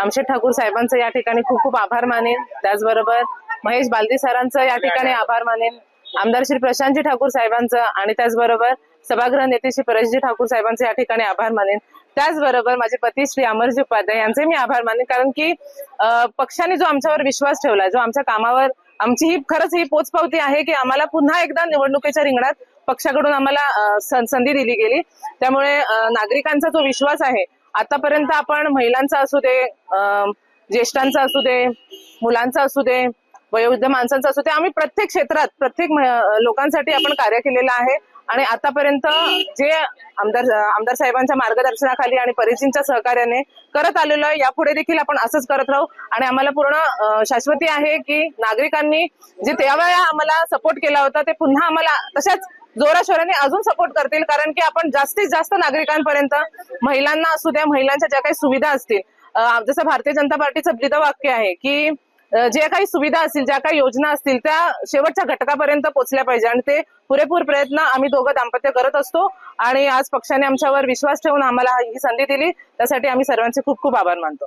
रामशेठ ठाकूर साहेबांचं या ठिकाणी खूप खूप आभार मानेन. त्याचबरोबर महेश बालदी सरांचं या ठिकाणी आभार मानेन. आमदार श्री प्रशांतजी ठाकूर साहेबांचं आणि त्याचबरोबर सभागृह नेते श्री परेशजी ठाकूर साहेबांचे या ठिकाणी आभार मानेन. त्याचबरोबर माझे पती श्री अमरजी उपाध्याय यांचे मी आभार मानेन. कारण की पक्षाने जो आमच्यावर विश्वास ठेवला जो आमच्या कामावर आमची ही खरंच ही पोचपावती आहे की आम्हाला पुन्हा एकदा निवडणुकीच्या रिंगणात पक्षाकडून आम्हाला संधी दिली गेली. त्यामुळे नागरिकांचा जो विश्वास आहे आतापर्यंत आपण महिलांचा असू दे अं, ज्येष्ठांचा असू दे मुलांचा असू दे वयोवृद्ध माणसांचा असू दे आम्ही प्रत्येक क्षेत्रात प्रत्येक लोकांसाठी आपण कार्य केलेलं आहे. आणि आतापर्यंत जे आमदार आमदार साहेबांच्या मार्गदर्शनाखाली आणि परिचींच्या सहकार्याने करत आलेलो आहे यापुढे देखील आपण असंच करत राहू. आणि आम्हाला पूर्ण शाश्वती आहे की नागरिकांनी जे त्यावेळेला आम्हाला सपोर्ट केला होता ते पुन्हा आम्हाला तशाच जोराशोराने अजून सपोर्ट करतील कारण की आपण जास्तीत जास्त नागरिकांपर्यंत महिलांना असू द्या महिलांच्या ज्या काही सुविधा असतील जसं भारतीय जनता पार्टीचं ब्रीदवाक्य आहे की जे काही सुविधा असतील ज्या काही योजना असतील त्या शेवटच्या घटकापर्यंत पोहोचल्या पाहिजे. आणि ते पुरेपूर प्रयत्न आम्ही दोघं दाम्पत्य करत असतो. आणि आज पक्षाने आमच्यावर विश्वास ठेवून आम्हाला ही संधी दिली. त्यासाठी आम्ही सर्वांचे खूप खूप आभार मानतो.